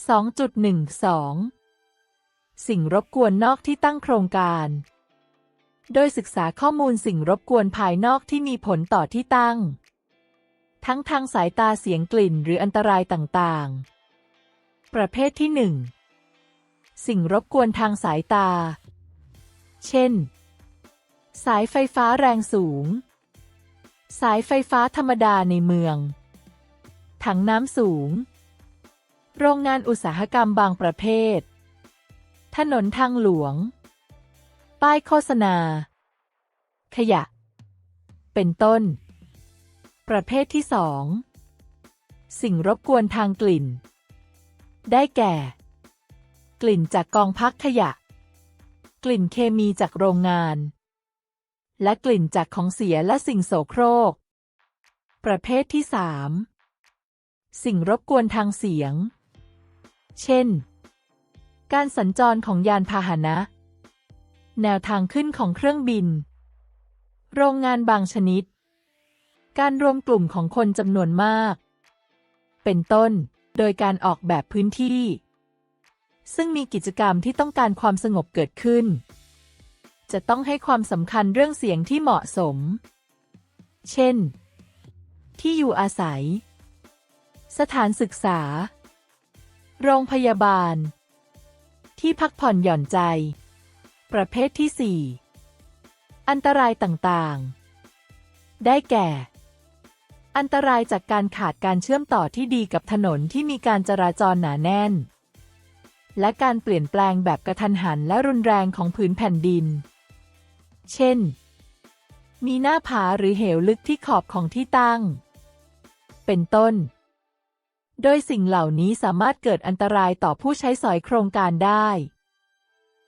2.12 สิ่งรบกวนนอกที่ตั้งโครงการ โดยศึกษาข้อมูลสิ่งรบกวนภายนอกที่มีผลต่อที่ตั้ง ทั้งทางสายตาเสียงกลิ่นหรืออันตรายต่างๆ ประเภทที่ 1 สิ่งรบกวนทางสายตา เช่น สายไฟฟ้าแรงสูง สายไฟฟ้าธรรมดาในเมือง ถังน้ำสูง โรงงานอุตสาหกรรมบางประเภท ถนนทางหลวง ป้ายโฆษณา ขยะ เป็นต้น ประเภทที่สองสิ่งรบกวนทางกลิ่น ได้แก่ กลิ่นจากกองพักขยะ กลิ่นเคมีจากโรงงาน และกลิ่นจากของเสียและสิ่งโสโครก ประเภทที่สามสิ่งรบกวนทางเสียง เช่น การสัญจรของยานพาหนะ แนวทางขึ้นของเครื่องบิน โรงงานบางชนิด การรวมกลุ่มของคนจำนวนมาก เป็นต้น โดยการออกแบบพื้นที่ ซึ่งมีกิจกรรมที่ต้องการความสงบเกิดขึ้น จะต้องให้ความสำคัญเรื่องเสียงที่เหมาะสม เช่น ที่อยู่อาศัย สถานศึกษา โรงพยาบาล ที่พักผ่อนหย่อนใจ ประเภทที่ 4 อันตรายต่างๆ ได้แก่ อันตรายจากการขาดการเชื่อมต่อที่ดีกับถนนที่มีการจราจรหนาแน่น และการเปลี่ยนแปลงแบบกระทันหันและรุนแรงของผืนแผ่นดิน เช่น มีหน้าผาหรือเหวลึกที่ขอบของที่ตั้ง เป็นต้น โดยสิ่งเหล่านี้สามารถเกิดอันตรายต่อผู้ใช้สอยโครงการได้